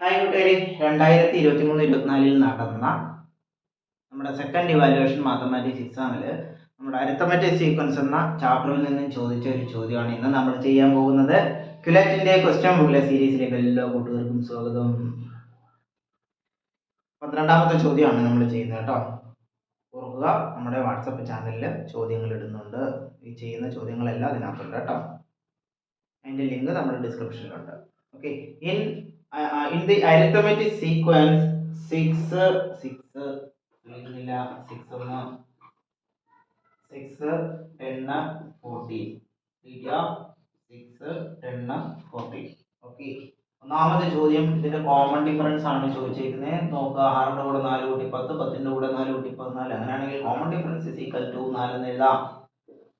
Hi കൂട്ടുകാരെ രണ്ടായിരത്തി ഇരുപത്തി മൂന്ന് ഇരുപത്തിനാലിൽ നടന്ന നമ്മുടെ സെക്കൻഡ് ഇവാലുവേഷൻ മാത്തമാറ്റിക്സ് എക്സാമിൽ നമ്മുടെ അരിത്തമാറ്റിക് സീക്വൻസ് എന്ന ചാപ്റ്ററിൽ നിന്നും ചോദിച്ച ഒരു ചോദ്യമാണ് ഇന്ന് നമ്മൾ ചെയ്യാൻ പോകുന്നത്. ക്യുലറ്റിന്റെ ക്വസ്റ്റ്യൻ ബുക്കിലെ സീരീസിലേക്ക് എല്ലാ കൂട്ടുകാർക്കും സ്വാഗതം. പന്ത്രണ്ടാമത്തെ ചോദ്യമാണ് നമ്മൾ ചെയ്യുന്നത് കേട്ടോ. ഓർക്കുക നമ്മുടെ വാട്സപ്പ് ചാനലിൽ ചോദ്യങ്ങൾ ഇടുന്നുണ്ട്. ഈ ചെയ്യുന്ന ചോദ്യങ്ങളെല്ലാം അതിനകത്തുണ്ട് കേട്ടോ. അതിന്റെ ലിങ്ക് നമ്മുടെ ഡിസ്ക്രിപ്ഷനിലുണ്ട് okay in in the arithmetic sequence six six വിളിക്കുന്നില്ല സിക്സ് ഒന്ന് സിക്സ് ടെന്ന് ഫോർട്ടീൻ സിക്സ് ടെന്ന് ഫോർട്ടീൻ ഓക്കെ ഒന്നാമത്തെ ചോദ്യം ഇതിന്റെ കോമൺ ഡിഫറൻസ് ആണ് ചോദിച്ചിരിക്കുന്നത് നോക്കുക ആറിന്റെ കൂടെ നാല് കൂട്ടി പത്ത് പത്തിന്റെ കൂടെ നാല് കൂട്ടി പതിനാല്. അങ്ങനെയാണെങ്കിൽ common difference is equal to നാല് എന്ന് എഴുതാം.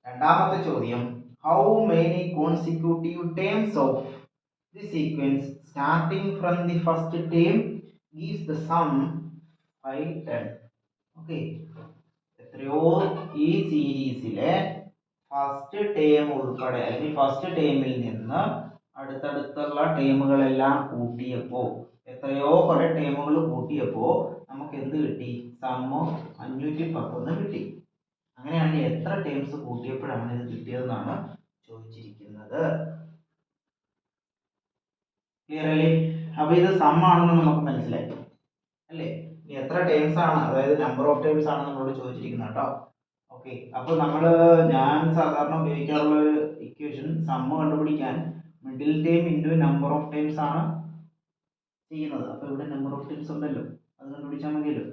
രണ്ടാമത്തെ ചോദ്യം how many consecutive terms of the sequence starting from the first term gives the sum by 10 okay. എത്രയോ ഈ സീരീസിലെ ഫസ്റ്റ് ടേം ഉൾപ്പെടെ അല്ലെങ്കിൽ ഫസ്റ്റ് ടേമിൽ നിന്ന് അടുത്തടുത്തുള്ള ടേമുകളെല്ലാം കൂട്ടിയപ്പോൾ എത്രയോ കുറെ ടേമുകൾ കൂട്ടിയപ്പോൾ നമുക്ക് എന്ത് കിട്ടി? സമ്മോ അഞ്ഞൂറ്റി പത്തൊന്ന് കിട്ടി. അങ്ങനെയാണെങ്കിൽ എത്ര ടേംസ് കൂട്ടിയപ്പോഴാണ് ഇത് കിട്ടിയതെന്നാണ് ചോദിച്ചിരിക്കുന്നത്. ക്ലിയർ അല്ലേ അപ്പൊ ഇത് സം ആണെന്ന് നമുക്ക് മനസ്സിലായി. അല്ലേ? ഇനി എത്ര ടേംസ് ആണ്? അതായത് നമ്പർ ഓഫ് ടേംസ് ആണ് നമ്മളോട് ചോദിച്ചിരിക്കുന്നത് കേട്ടോ. ഓക്കെ അപ്പോൾ നമ്മൾ ഞാൻ സാധാരണ ഉപയോഗിക്കാറുള്ള ഒരു ഇക്വേഷൻ സം കണ്ടുപിടിക്കാൻ middle term into number of terms ആണ് ചെയ്യുന്നത്. അപ്പോൾ ഇവിടെ നമ്പർ ഓഫ് ടേംസ് ഉണ്ടല്ലോ. അത് കണ്ടുപിടിച്ചാൽ മതിയല്ലോ.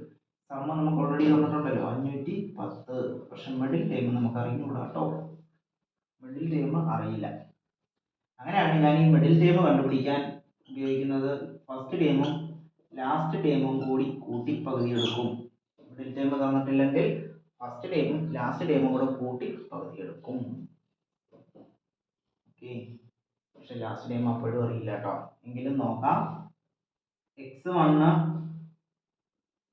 സമ്മ നമുക്ക് ഓൾറെഡി തന്നിട്ടുണ്ടല്ലോ. അഞ്ഞൂറ്റി പത്ത്. പക്ഷെ മിഡിൽ ടൈം നമുക്ക് അറിഞ്ഞുകൂടാ കേട്ടോ. മിഡിൽ ടൈം അറിയില്ല. അങ്ങനെയാണെങ്കിൽ ഞാൻ ഈ മിഡിൽ ടൈം കണ്ടുപിടിക്കാൻ ഉപയോഗിക്കുന്നത് ഫസ്റ്റ് ടൈമും ലാസ്റ്റ് ടൈമും കൂടി കൂട്ടി പകുതി എടുക്കും ഇവിടെ ടേം തന്നിട്ടില്ലെങ്കിൽ ഫസ്റ്റ് ടൈമും ലാസ്റ്റ് ടൈമും കൂടെ കൂട്ടി പകുതി എടുക്കും ഓക്കെ പക്ഷെ ലാസ്റ്റ് ടൈം അപ്പോഴും അറിയില്ല കേട്ടോ എങ്കിലും നോക്കാം. എക്സ് വണ്ണ്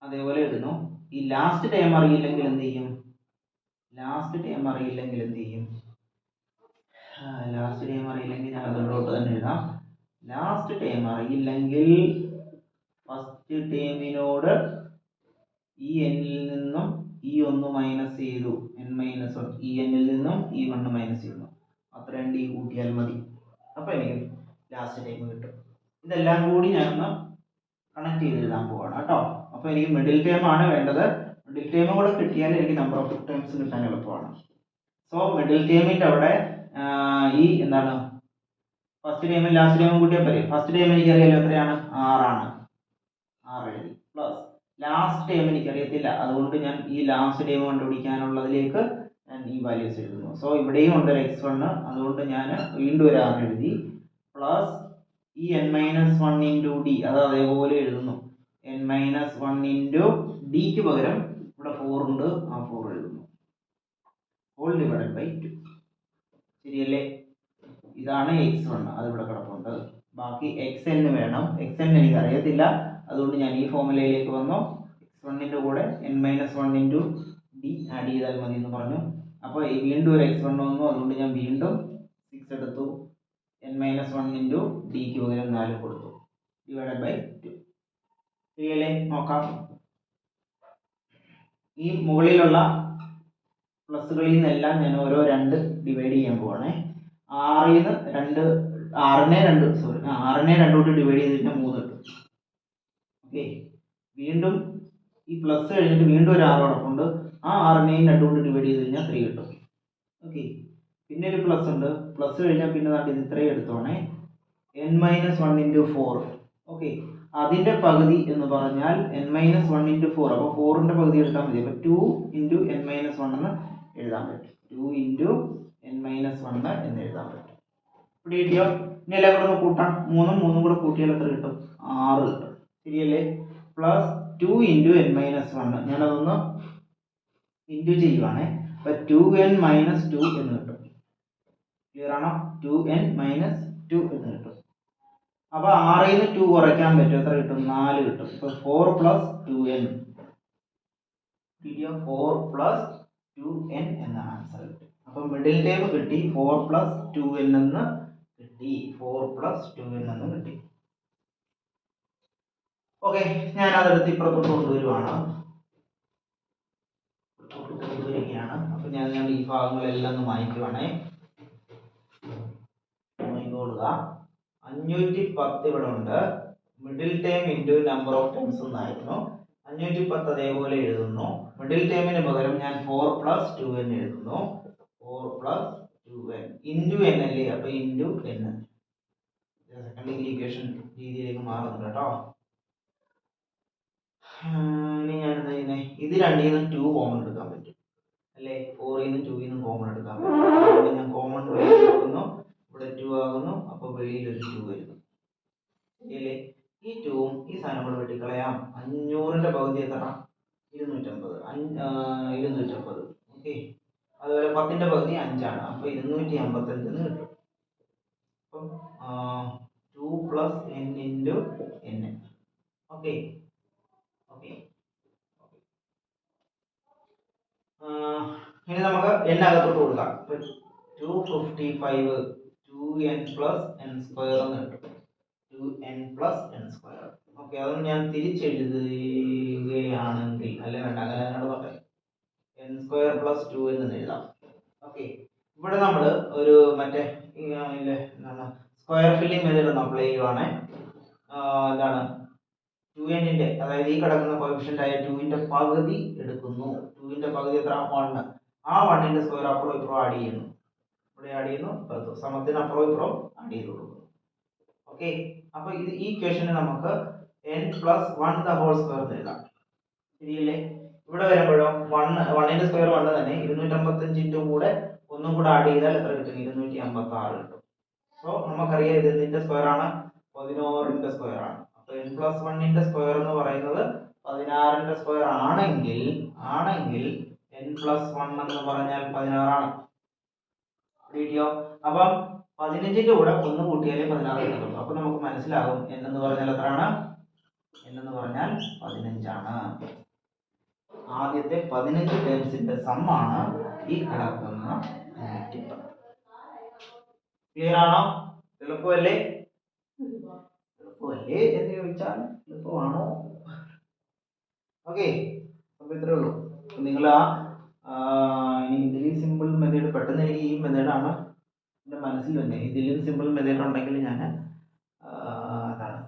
അതേപോലെ ഇടുന്നു. ഈ ലാസ്റ്റ് ടൈം അറിയില്ലെങ്കിൽ എന്ത് ചെയ്യും? ലാസ്റ്റ് ടൈം അറിയില്ലെങ്കിൽ എന്ത് ചെയ്യും? ലാസ്റ്റ് ടൈം അറിയില്ലെങ്കിൽ ഞാൻ അതിലോട്ട് തന്നെ എഴുതാം. ലാസ്റ്റ് ടേം അറിയില്ലെങ്കിൽ ഫസ്റ്റ് ടേമിനോട് ഈ എന്നിൽ നിന്നും ഈ ഒന്ന് മൈനസ് ചെയ്തു. എൻ മൈനസ് വൺ ഈ എന്നിൽ നിന്നും ഈ വണ്ണ് മൈനസ് ചെയ്യുന്നു രണ്ട് ഈ കൂട്ടിയാൽ മതി. അപ്പോൾ എനിക്ക് ലാസ്റ്റ് ടേം കിട്ടും. ഇതെല്ലാം കൂടി ഞാൻ ഒന്ന് കണക്ട് ചെയ്ത് എഴുതാൻ പോവാണ് കേട്ടോ. അപ്പോൾ എനിക്ക് മിഡിൽ ടേം ആണ് വേണ്ടത്. മിഡിൽ ടേം കൂടെ കിട്ടിയാൽ എനിക്ക് നമ്പർ ഓഫ് ടേംസ് കിട്ടാൻ എളുപ്പമാണ്. സോ മിഡിൽ ടൈമിന്റെ അവിടെ ഈ എന്താണ്? ഫസ്റ്റ് ടൈമും ലാസ്റ്റ് ടൈമും കൂട്ടിയാൽ പോരെ. ഫസ്റ്റ് ടൈം എനിക്കറിയാലോ എത്രയാണ്? ആറാണ്. ആറ് എഴുതി. പ്ലസ് ലാസ്റ്റ് ടൈം എനിക്കറിയത്തില്ല. അതുകൊണ്ട് ഞാൻ ഈ ലാസ്റ്റ് ടൈം കണ്ടുപിടിക്കാനുള്ളതിലേക്ക് ഞാൻ ഈ വാല്യൂസ് എഴുതുന്നു. സോ ഇവിടെയും ഉണ്ട് ഒരു എക്സ് വണ്ണ് അതുകൊണ്ട് ഞാൻ വീണ്ടും ഒരു ആറ് എഴുതി. പ്ലസ് ഈ n minus one into d അത് അതേപോലെ എഴുതുന്നു. എൻ മൈനസ് വൺ ഇന്റു ഡിക്ക് പകരം ഇവിടെ ഫോർ ഉണ്ട്. ആ ഫോർ എഴുതുന്നു. ഹോൾ ഡിവൈഡ് ബൈ ടു ശരിയല്ലേ? ഇതാണ് എക്സ് അത് ഇവിടെ കിടപ്പുണ്ട്. ബാക്കി എക്സ് വേണം. എക്സ് എൻ എനിക്ക് അറിയത്തില്ല അതുകൊണ്ട് ഞാൻ ഈ ഫോർമുലയിലേക്ക് വന്നു. എക്സ് വണ്ണിന്റെ കൂടെ n minus one into d add ചെയ്താൽ മതി എന്ന് പറഞ്ഞു. അപ്പോൾ വീണ്ടും ഒരു എക്സ് വൺ വന്നു. അതുകൊണ്ട് ഞാൻ വീണ്ടും സിക്സ് എടുത്തു. എൻ മൈനസ് വൺ ഇന്റു ഡിക്ക് പകരം നാല് കൊടുത്തു. ഡിവൈഡഡ് ബൈ ടു ശരിയല്ലേ? നോക്കാം. ഈ മുകളിലുള്ള പ്ലസ്സുകളിൽ നിന്നെല്ലാം ഞാൻ ഓരോ രണ്ട് ഡിവൈഡ് ചെയ്യാൻ പോവാണേ. ആറിൽ നിന്ന് രണ്ട് ആറിനെ രണ്ട് സോറി ആറിനെ രണ്ട് കൊണ്ട് ഡിവൈഡ് ചെയ്ത് കഴിഞ്ഞാൽ മൂന്ന് കിട്ടും. ഓക്കെ വീണ്ടും ഈ പ്ലസ് കഴിഞ്ഞിട്ട് വീണ്ടും ഒരു ആറ് കിടപ്പുണ്ട് ആ ആറിനെയും രണ്ട് കൊണ്ട് ഡിവൈഡ് ചെയ്ത് കഴിഞ്ഞാൽ ത്രീ കിട്ടും. ഓക്കെ പിന്നെ ഒരു പ്ലസ് ഉണ്ട്. പ്ലസ് കഴിഞ്ഞാൽ പിന്നെ നാട്ടിൽ ഇത് ഇത്രയും എടുത്തോണേ. N minus one into four okay അതിന്റെ പകുതി എന്ന് പറഞ്ഞാൽ n minus one into four അപ്പോൾ ഫോറിന്റെ പകുതി എടുത്താൽ മതി. അപ്പോൾ two into n minus one എന്ന് എഴുതാൻ പറ്റും. Two into n minus one എന്ന് എഴുതാൻ പറ്റും. ഇവിടെ കിട്ടിയോ ഇനി എല്ലാം കൂടെ ഒന്ന് കൂട്ടാം. മൂന്നും മൂന്നും കൂടെ കൂട്ടിയാൽ എത്ര കിട്ടും? ആറ് കിട്ടും. ശരിയല്ലേ? Plus two into n minus one ഞാനതൊന്ന് ഇന്റു ചെയ്യുവാണേ. അപ്പോൾ ടു എൻ മൈനസ് ടു എന്ന് കിട്ടും. ക്ലിയർ ആണോ? ടു എൻ മൈനസ് ടു എന്ന് കിട്ടും. അപ്പോൾ ആറിൽ നിന്ന് ടു കുറയ്ക്കാൻ പറ്റും. എത്ര കിട്ടും? നാല് കിട്ടും. ഇപ്പോൾ ഫോർ പ്ലസ് ടു എൻ കിട്ടിയോ ഫോർ പ്ലസ് ടു എൻ എന്ന ആൻസർ കിട്ടും. അപ്പം മിഡിൽ ടേം കിട്ടി. ഫോർ പ്ലസ് ടു എൻ എന്ന് കിട്ടി. ഫോർ പ്ലസ് ടു എൻ എന്ന് കിട്ടി. ഓക്കെ ഞാൻ അതെടുത്ത് ഇപ്പുറത്തോട്ട് കൊണ്ടുവരുവാണ്. കൊണ്ടുവരികയാണ്. അപ്പൊ ഞാൻ ഞാൻ ഈ ഭാഗങ്ങളെല്ലാം ഒന്ന് മായ്ക്കുവാണേ. നോക്കിക്കൊള്ളുക അഞ്ഞൂറ്റി പത്ത് ഇവിടെ ഉണ്ട്. Middle term into number of terms എന്നായിരുന്നു. അഞ്ഞൂറ്റി പത്ത് അതേപോലെ എഴുതുന്നു. മിഡിൽ ടേമിന് പകരം ഞാൻ ഫോർ പ്ലസ് ടു എൻ എഴുതുന്നു. Four plus two n into n അല്ലേ? അപ്പൊ into n second degree equation രീതിയിലേക്ക് മാറുന്നുണ്ട് കേട്ടോ. ഇനി ഞാൻ എന്താ ചെയ്യുന്നത് ഇത് രണ്ടിൽ നിന്ന് ടു കോമൺ എടുക്കാൻ പറ്റും. അല്ലേ? ഫോറിൽ നിന്ന് ടൂയിൽ നിന്ന് കോമൺ എടുക്കാൻ പറ്റും. ഞാൻ കോമൺ എടുക്കുന്നു ഇവിടെ ടു ആകുന്നു അപ്പോൾ വെളിയിൽ ഒരു ടു വരുന്നു ശരിയല്ലേ ഈ ടൂവും ഈ സാധനം കൂടെ വെട്ടിക്കളയാം അഞ്ഞൂറിന്റെ പകുതി എത്ര ഇരുന്നൂറ്റമ്പത് അഞ്ച് ഇരുന്നൂറ്റമ്പത് ഓക്കെ അതുപോലെ പത്തിന്റെ പകുതി അഞ്ചാണ്. അപ്പൊ ഇരുന്നൂറ്റി അമ്പത്തഞ്ചെന്ന് കിട്ടും. അപ്പം two plus N into N okay okay ഇനി നമുക്ക് എൻ അകത്തോട്ട് കൊടുക്കാം. Two fifty five two N plus N square എന്ന് കിട്ടും. Two N plus N square okay അതൊന്ന് ഞാൻ തിരിച്ചെഴുതുകയാണെങ്കിൽ അല്ലെ വേണ്ട? അങ്ങനെ നടന്നോട്ടെ എൻ സ്ക്വയർ പ്ലസ് ടു എന്ന് എഴുതാം. ഓക്കെ ഇവിടെ നമ്മൾ ഒരു മറ്റേ എന്താണ് സ്ക്വയർ ഫില്ലിംഗ് മെത്തേഡ് അപ്ലൈ ചെയ്യുവാണ്. എന്താണ് ടു എന്നിന്റെ അതായത് ഈ കിടക്കുന്ന കോഫിഷ്യന്റ് ആയ ടുവിന്റെ പകുതി എടുക്കുന്നു. ടുവിന്റെ പകുതി എത്ര? വണ്ണ് ആ വണ്ണിന്റെ സ്ക്വയർ അപ്പുറം ഇപ്പുറം ആഡ് ചെയ്യുന്നു. ഇവിടെ ആഡ് ചെയ്യുന്നു സമത്തിന് അപ്പുറം ഇപ്പുറം ആഡ് ചെയ്ത് കൊടുക്കുന്നു. ഓക്കെ അപ്പൊ ഇത് ഈ ക്വസ്റ്റിന് നമുക്ക് n plus one the whole square എന്ന് എഴുതാം. ശരിയല്ലേ? ഇവിടെ വരുമ്പോഴോ വൺ വണ്ണിന്റെ സ്ക്വയർ വണ്ണ് തന്നെ ഇരുന്നൂറ്റമ്പത്തഞ്ചിന്റെ കൂടെ ഒന്നും കൂടെ ആഡ് ചെയ്താൽ എത്ര കിട്ടും? ഇരുന്നൂറ്റി അമ്പത്തി ആറ് കിട്ടും. സോ നമുക്കറിയാം ഇത് എന്തിന്റെ സ്ക്വയർ ആണ്? പതിനോറിന്റെ സ്ക്വയർ ആണ്. അപ്പൊ എൻ പ്ലസ് വണ്ണിന്റെ സ്ക്വയർ എന്ന് പറയുന്നത് പതിനാറിന്റെ സ്ക്വയർ ആണെങ്കിൽ ആണെങ്കിൽ എൻ പ്ലസ് വൺ എന്ന് പറഞ്ഞാൽ പതിനാറാണ്. കിട്ടിയോ അപ്പം പതിനഞ്ചിന്റെ കൂടെ ഒന്ന് കൂട്ടിയാലേ പതിനാറ് കിട്ടുള്ളൂ അപ്പൊ നമുക്ക് മനസ്സിലാകും n എന്ന് പറഞ്ഞാൽ എത്രയാണ്? n എന്ന് പറഞ്ഞാൽ പതിനഞ്ചാണ്. ആദ്യത്തെ പതിനഞ്ച് ടേംസിന്റെ സമ്മാണ് ഈ കിടക്കുന്ന അഞ്ഞൂറ്റി പത്ത് ക്ലിയർ ആണോ? എളുപ്പമല്ലേ? എളുപ്പമല്ലേ എന്ന് ചോദിച്ചാൽ എളുപ്പമാണോ? ഓക്കെ അപ്പൊ ഇത്രേ ഉള്ളൂ. നിങ്ങൾ ആ ഇതിൽ സിമ്പിൾ മെത്തേഡ് പെട്ടെന്ന് എനിക്ക് ഈ മെത്തേഡാണ് എന്റെ മനസ്സിൽ തന്നെ ഇതിലും സിമ്പിൾ മെത്തേഡ് ഉണ്ടെങ്കിൽ ഞാൻ അതാണ്.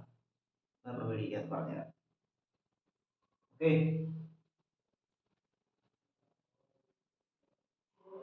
നമ്മൾ മേടിക്കാന്ന് പറഞ്ഞുതരാം. ഓക്കെ